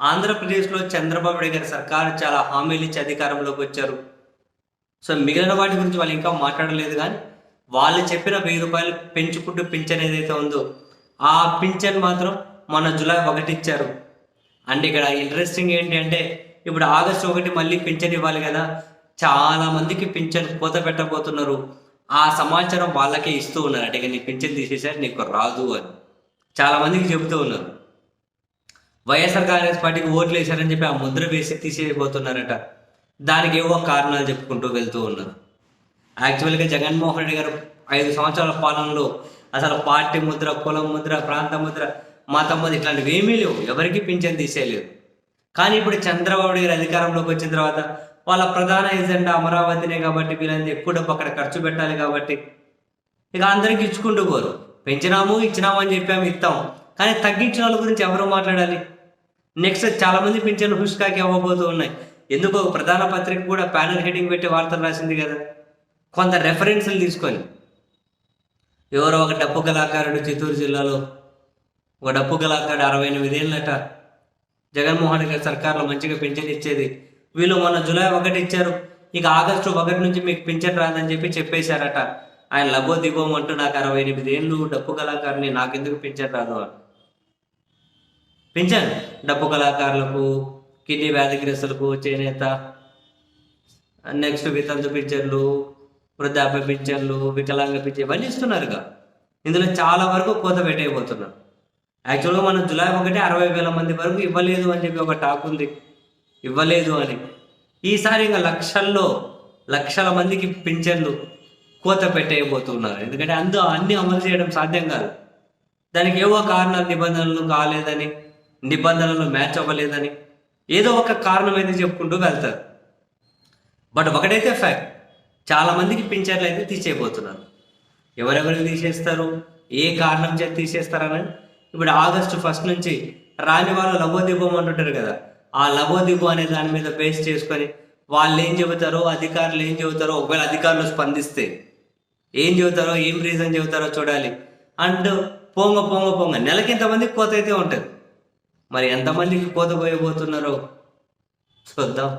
ఆంధ్రప్రదేశ్లో చంద్రబాబు నాయుడు గారి సర్కారు చాలా హామీలు ఇచ్చి అధికారంలోకి వచ్చారు. సో మిగిలిన వాటి గురించి వాళ్ళు ఇంకా మాట్లాడలేదు కానీ వాళ్ళు చెప్పిన వెయ్యి రూపాయలు పెంచుకుంటూ పింఛన్ ఏదైతే ఉందో ఆ పింఛన్ మాత్రం మొన్న జూలై ఒకటి ఇచ్చారు. అంటే ఇక్కడ ఇంట్రెస్టింగ్ ఏంటి అంటే ఇప్పుడు ఆగస్టు ఒకటి మళ్ళీ పింఛన్ ఇవ్వాలి కదా చాలా మందికి పింఛన్ కోత పెట్టబోతున్నారు. ఆ సమాచారం వాళ్ళకే ఇస్తూ ఉన్నారు. అంటే ఇక నీ పింఛన్ తీసేసారు నీకు రాదు అని. చాలా మందికి చెబుతూ ఉన్నారు. వైఎస్ఆర్ కాంగ్రెస్ పార్టీకి ఓట్లు వేశారని చెప్పి ఆ ముద్ర వేసి తీసేయబోతున్నారట. దానికి ఏవో కారణాలు చెప్పుకుంటూ వెళ్తూ ఉన్నారు. యాక్చువల్గా జగన్మోహన్ రెడ్డి గారు ఐదు సంవత్సరాల పాలనలో అసలు పార్టీ ముద్ర కులం ముద్ర ప్రాంత ముద్ర మతం ముద్ర ఇట్లాంటివి ఏమీ లేవు. ఎవరికి పింఛన్ తీసేయలేదు. కానీ ఇప్పుడు చంద్రబాబు గారు అధికారంలోకి వచ్చిన తర్వాత వాళ్ళ ప్రధాన ఎజెండా అమరావతినే కాబట్టి వీళ్ళని ఎక్కువ డబ్బు అక్కడ ఖర్చు పెట్టాలి కాబట్టి ఇక అందరికి ఇచ్చుకుంటూ పోరు. పెంచినాము ఇచ్చినాము అని చెప్పాము ఇస్తాం. కానీ తగ్గించిన వాళ్ళ గురించి ఎవరు మాట్లాడాలి? నెక్స్ట్ చాలా మంది పింఛన్లు హుష్కాకి అవ్వబోతూ ఉన్నాయి. ఎందుకో ప్రధాన పత్రిక కూడా ప్యానల్ హెడింగ్ పెట్టి వార్తలు రాసింది కదా. కొంత రెఫరెన్స్లు తీసుకొని. ఎవరో ఒక డప్పు కళాకారుడు చిత్తూరు జిల్లాలో ఒక డప్పు కళాకారుడు అరవై ఎనిమిదేళ్ళట జగన్మోహన్ రెడ్డి గారి సర్కార్లో మంచిగా పింఛన్ ఇచ్చేది. వీళ్ళు మొన్న జూలై ఒకటి ఇచ్చారు. ఇక ఆగస్టు ఒకటి నుంచి మీకు పింఛన్ రాదని చెప్పి చెప్పేశారట. ఆయన లబో దిగోమంటూ నాకు అరవై ఎనిమిది ఏళ్ళు డప్పు కళాకారుని నాకెందుకు పింఛన్ రాదు అని. పింఛన్ డప్పు కళాకారులకు కిడ్నీ వ్యాధిగ్రస్తులకు చేనేత నెక్స్ట్ వితంతు పింఛన్లు వృద్ధాప్య పింఛన్లు వికలాంగ పింఛన్ ఇవన్నీ ఇస్తున్నారుగా. ఇందులో చాలా వరకు కోత పెట్టేయబోతున్నారు. యాక్చువల్గా మనం జులై ఒకటి అరవై వేల మంది వరకు ఇవ్వలేదు అని చెప్పి ఒక టాక్ ఉంది. ఇవ్వలేదు అని. ఈసారి ఇంకా లక్షల్లో లక్షల మందికి పింఛన్లు కోత పెట్టేయబోతున్నారు. ఎందుకంటే అందు అన్ని అమలు చేయడం సాధ్యం కాదు. దానికి ఏవో కారణాలు నిబంధనలు కాలేదని నిబంధనలు మ్యాచ్ అవ్వలేదని ఏదో ఒక కారణం అయితే చెప్పుకుంటూ వెళ్తారు. బట్ ఒకటైతే ఫ్యాక్ట్ చాలా మందికి పింఛన్లు అయితే తీసేయబోతున్నారు. ఎవరెవరికి తీసేస్తారు? ఏ కారణం చేత తీసేస్తారని? ఇప్పుడు ఆగస్టు ఫస్ట్ నుంచి రాని వాళ్ళు లబోదిబ్బం అంటుంటారు కదా ఆ లబోదిబ్బం అనే దాని మీద బేస్ చేసుకొని వాళ్ళు ఏం చెబుతారో అధికారులు ఏం చెబుతారో ఒకవేళ అధికారులు స్పందిస్తే ఏం చెబుతారో ఏం రీజన్ చెబుతారో చూడాలి. అండ్ పొంగ పొంగ పొంగ నెలకి ఎంతమందికి కోత అయితే ఉంటుంది. మరి ఎంతమందికి కోత పోయబోతున్నారో చూద్దాం.